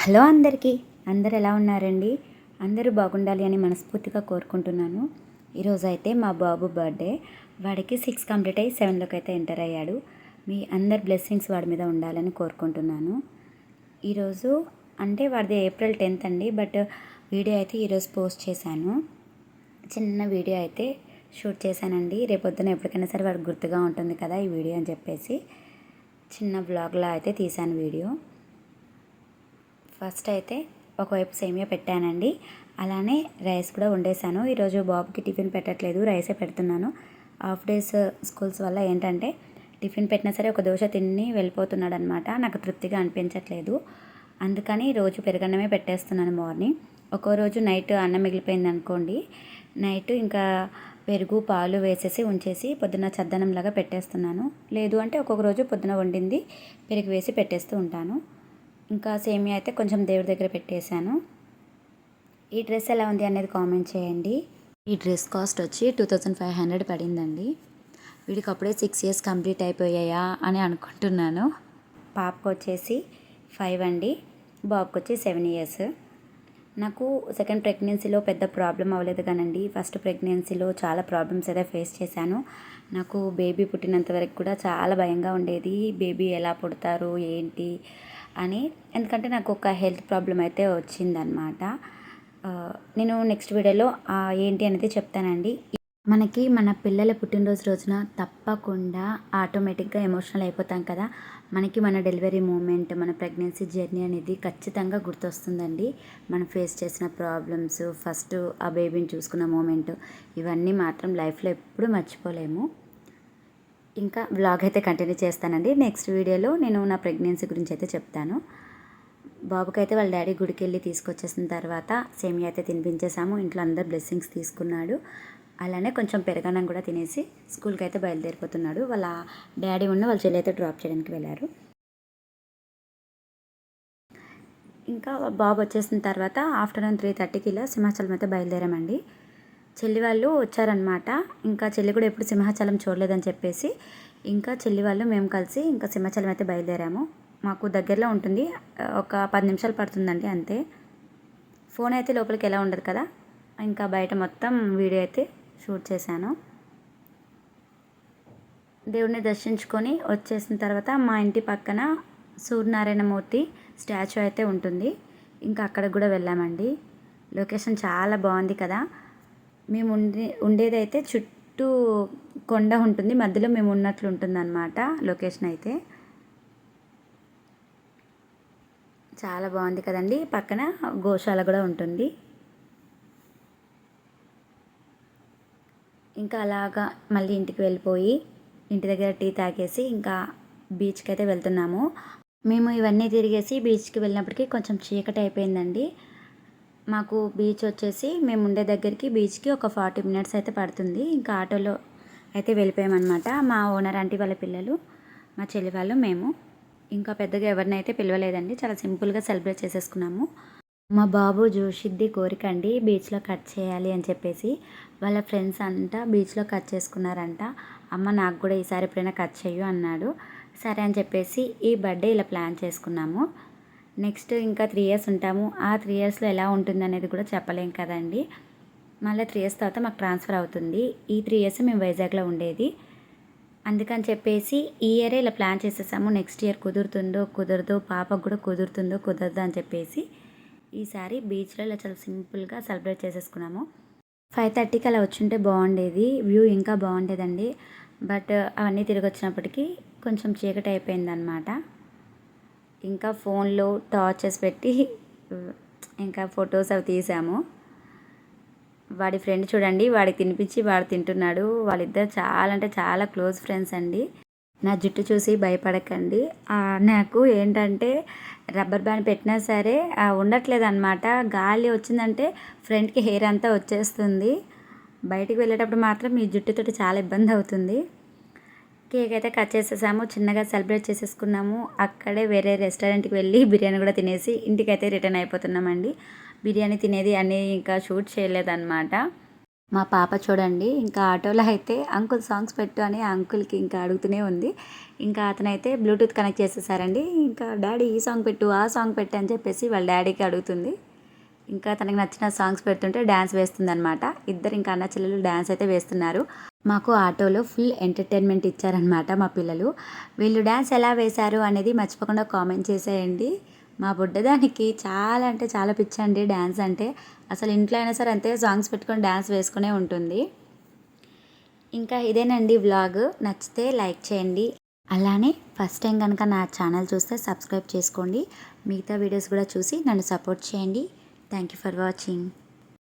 Hello అందరికీ. అందరు ఎలా ఉన్నారండి? అందరూ బాగుండాలి అని మనస్ఫూర్తిగా కోరుకుంటున్నాను. ఈరోజు అయితే మా బాబు బర్త్డే. వాడికి సిక్స్ కంప్లీట్ అయ్యి సెవెన్లోకి అయితే ఎంటర్ అయ్యాడు. మీ అందరి బ్లెస్సింగ్స్ వాడి మీద ఉండాలని కోరుకుంటున్నాను. ఈరోజు అంటే వాడిది ఏప్రిల్ టెన్త్ అండి. బట్ వీడియో అయితే ఈరోజు పోస్ట్ చేశాను. చిన్న వీడియో అయితే షూట్ చేశానండి. రేపొద్దున ఎప్పటికైనా సరే వాడికి గుర్తుగా ఉంటుంది కదా ఈ వీడియో అని చెప్పేసి. చిన్న బ్లాగ్లా అయితే తీశాను వీడియో. ఫస్ట్ అయితే ఒకవైపు సేమియా పెట్టానండి. అలానే రైస్ కూడా వండేసాను ఈరోజు బాబుకి టిఫిన్ పెట్టట్లేదు రైసే పెడుతున్నాను. హాఫ్ డేస్ స్కూల్స్ వల్ల ఏంటంటే టిఫిన్ పెట్టినా సరే ఒక దోశ తిని వెళ్ళిపోతున్నాడు అనమాట నాకు తృప్తిగా అనిపించట్లేదు. అందుకని రోజు పెరగన్నమే పెట్టేస్తున్నాను మార్నింగ్. ఒక్కో రోజు నైట్ అన్నం మిగిలిపోయింది అనుకోండి నైట్ ఇంకా పెరుగు పాలు వేసేసి ఉంచేసి పొద్దున చద్దనంలాగా పెట్టేస్తున్నాను. లేదు అంటే ఒక్కొక్క రోజు పొద్దున వండింది పెరుగు వేసి పెట్టేస్తూ ఉంటాను. ఇంకా సేమియా అయితే కొంచెం దేవుడి దగ్గర పెట్టేశాను. ఈ డ్రెస్ ఎలా ఉంది అనేది కామెంట్ చేయండి. ఈ డ్రెస్ కాస్ట్ వచ్చి టూ థౌజండ్ ఫైవ్ హండ్రెడ్ పడిందండి. వీడికి అప్పుడే సిక్స్ ఇయర్స్ కంప్లీట్ అయిపోయాయా అని అనుకుంటున్నాను. పాపకు వచ్చేసి ఫైవ్ అండి. బాబుకి వచ్చి సెవెన్ ఇయర్స్. నాకు సెకండ్ ప్రెగ్నెన్సీలో పెద్ద ప్రాబ్లం అవ్వలేదు కానండి. ఫస్ట్ ప్రెగ్నెన్సీలో చాలా ప్రాబ్లమ్స్ అయితే ఫేస్ చేశాను. నాకు బేబీ పుట్టినంత వరకు కూడా చాలా భయంగా ఉండేది. బేబీ ఎలా పుడతారు ఏంటి? అని ఎందుకంటే నాకు ఒక హెల్త్ ప్రాబ్లం అయితే వచ్చిందనమాట నేను నెక్స్ట్ వీడియోలో ఏంటి అనేది చెప్తానండి. మనకి మన పిల్లల పుట్టినరోజు రోజున తప్పకుండా ఆటోమేటిక్గా ఎమోషనల్ అయిపోతాం కదా. మనకి మన డెలివరీ మూమెంట్ మన ప్రెగ్నెన్సీ జర్నీ అనేది ఖచ్చితంగా గుర్తొస్తుందండి. మనం ఫేస్ చేసిన ప్రాబ్లమ్స్ ఫస్ట్ ఆ బేబీని చూసుకున్న మూమెంట్ ఇవన్నీ మాత్రం లైఫ్లో ఎప్పుడూ మర్చిపోలేము. ఇంకా వ్లాగ్ అయితే కంటిన్యూ చేస్తానండి. నెక్స్ట్ వీడియోలో నేను నా ప్రెగ్నెన్సీ గురించి అయితే చెప్తాను. బాబుకి అయితే వాళ్ళ డాడీ గుడికి వెళ్ళి తీసుకొచ్చేసిన తర్వాత సేమియా అయితే తినిపించేసాము ఇంట్లో అందరు బ్లెస్సింగ్స్ తీసుకున్నాడు. అలానే కొంచెం పెరగనం కూడా తినేసి స్కూల్కి అయితే బయలుదేరిపోతున్నాడు. వాళ్ళ డాడీ ఉన్న వాళ్ళ చెల్లి అయితే డ్రాప్ చేయడానికి వెళ్ళారు. ఇంకా బాబు వచ్చేసిన తర్వాత ఆఫ్టర్నూన్ త్రీ థర్టీకి ఇలా సింహాచలం అయితే బయలుదేరామండి. చెల్లి వాళ్ళు వచ్చారనమాట ఇంకా చెల్లి కూడా ఎప్పుడు సింహాచలం చూడలేదని చెప్పేసి ఇంకా చెల్లి వాళ్ళు మేము కలిసి ఇంకా సింహాచలం అయితే బయలుదేరాము. మాకు దగ్గరలో ఉంటుంది. ఒక పది నిమిషాలు పడుతుందండి అంతే. ఫోన్ అయితే లోపలికి ఎలా ఉండదు కదా. ఇంకా బయట మొత్తం వీడియో అయితే షూట్ చేశాను. దేవుడిని దర్శించుకొని వచ్చేసిన తర్వాత మా ఇంటి పక్కన సూర్యనారాయణమూర్తి స్టాచ్యూ అయితే ఉంటుంది. ఇంకా అక్కడికి కూడా వెళ్ళామండి. లొకేషన్ చాలా బాగుంది కదా. మేము ఉండే ఉండేదైతే చుట్టూ కొండ ఉంటుంది. మధ్యలో మేము ఉన్నట్లు ఉంటుంది అనమాట లొకేషన్ అయితే. చాలా బాగుంది కదండి. పక్కన గోశాల కూడా ఉంటుంది. ఇంకా అలాగా మళ్ళీ ఇంటికి వెళ్ళిపోయి ఇంటి దగ్గర టీ తాగేసి ఇంకా బీచ్కి అయితే వెళ్తున్నాము. మేము ఇవన్నీ తిరిగేసి బీచ్కి వెళ్ళినప్పటికీ కొంచెం చీకటి అయిపోయిందండి. మాకు బీచ్ వచ్చేసి మేము ఉండే దగ్గరికి బీచ్కి ఒక ఫార్టీ మినిట్స్ అయితే పడుతుంది. ఇంకా ఆటోలో అయితే వెళ్ళిపోయామన్నమాట. మా ఓనర్ ఆంటీ వాళ్ళ పిల్లలు మా చెల్లి వాళ్ళు మేము. ఇంకా పెద్దగా ఎవరినైతే పిలవలేదండి. చాలా సింపుల్గా సెలబ్రేట్ చేసేసుకున్నాము. మా బాబు జోషిద్ది కోరిక అండి బీచ్లో కట్ చేయాలి అని చెప్పేసి. వాళ్ళ ఫ్రెండ్స్ అంతా బీచ్లో కట్ చేసుకున్నారంట. అమ్మ నాకు కూడా ఈసారి ఎప్పుడైనా కట్ చేయు అన్నాడు. సరే అని చెప్పేసి ఈ బర్త్డే ఇలా ప్లాన్ చేసుకున్నాము. నెక్స్ట్ ఇంకా త్రీ ఇయర్స్ ఉంటాము. ఆ త్రీ ఇయర్స్లో ఎలా ఉంటుంది అనేది కూడా చెప్పలేం కదండి. మళ్ళీ త్రీ ఇయర్స్ తర్వాత మాకు ట్రాన్స్ఫర్ అవుతుంది. ఈ త్రీ ఇయర్స్ మేము వైజాగ్లో ఉండేది. అందుకని చెప్పేసి ఈ ఇయరే ఇలా ప్లాన్ చేసేసాము. నెక్స్ట్ ఇయర్ కుదురుతుందో కుదరదో పాపకు కూడా కుదురుతుందో కుదరదో అని చెప్పేసి ఈసారి బీచ్లో ఇలా చాలా సింపుల్గా సెలబ్రేట్ చేసేసుకున్నాము. ఫైవ్ థర్టీకి అలా వచ్చుంటే బాగుండేది. వ్యూ ఇంకా బాగుండేదండి. బట్ అవన్నీ తిరిగి వచ్చినప్పటికీ కొంచెం చీకటి అయిపోయింది అనమాట ఇంకా ఫోన్లో టార్చెస్ పెట్టి ఇంకా ఫొటోస్ అవి తీసాము. వాడి ఫ్రెండ్ చూడండి వాడికి తినిపించి వాడు తింటున్నాడు. వాళ్ళిద్దరు చాలా అంటే చాలా క్లోజ్ ఫ్రెండ్స్ అండి. నా జుట్టు చూసి భయపడకండి. నాకు ఏంటంటే రబ్బర్ బ్యాండ్ పెట్టినా సరే ఉండట్లేదు అనమాట గాలి వచ్చిందంటే ఫ్రంట్కి హెయిర్ అంతా వచ్చేస్తుంది. బయటికి వెళ్ళేటప్పుడు మాత్రం ఈ జుట్టుతో చాలా ఇబ్బంది అవుతుంది. కేక్ అయితే కట్ చేసేసాము చిన్నగా సెలబ్రేట్ చేసేసుకున్నాము. అక్కడే వేరే రెస్టారెంట్కి వెళ్ళి బిర్యానీ కూడా తినేసి ఇంటికి అయితే రిటర్న్ అయిపోతున్నామండి. బిర్యానీ తినేది అన్నీ ఇంకా షూట్ చేయలేదన్నమాట. మా పాప చూడండి ఇంకా ఆటోలో అయితే అంకుల్ సాంగ్స్ పెట్టు అని అంకుల్కి ఇంకా అడుగుతూనే ఉంది. ఇంకా అతనైతే బ్లూటూత్ కనెక్ట్ చేసేసారండి. ఇంకా డాడీ ఈ సాంగ్ పెట్టు ఆ సాంగ్ పెట్టు అని చెప్పేసి వాళ్ళ డాడీకి అడుగుతుంది. ఇంకా తనకి నచ్చిన సాంగ్స్ పెడుతుంటే డ్యాన్స్ వేస్తుంది అనమాట ఇద్దరు ఇంకా అన్న చెల్లెలు డ్యాన్స్ అయితే వేస్తున్నారు. మాకు ఆటోలో ఫుల్ ఎంటర్టైన్మెంట్ ఇచ్చారనమాట మా పిల్లలు. వీళ్ళు డ్యాన్స్ ఎలా వేశారు అనేది మర్చిపోకుండా కామెంట్ చేసేయండి. మా బుడ్డదానికి చాలా అంటే చాలా పిచ్చండి డ్యాన్స్ అంటే. అసలు ఇంట్లో అయినా సరే అంతే సాంగ్స్ పెట్టుకొని డ్యాన్స్ వేసుకునే ఉంటుంది. ఇంకా ఇదేనండి వ్లాగ్ నచ్చితే లైక్ చేయండి. అలానే ఫస్ట్ టైం కనుక నా ఛానల్ చూస్తే సబ్స్క్రైబ్ చేసుకోండి. మిగతా వీడియోస్ కూడా చూసి నన్ను సపోర్ట్ చేయండి. Thank you for watching.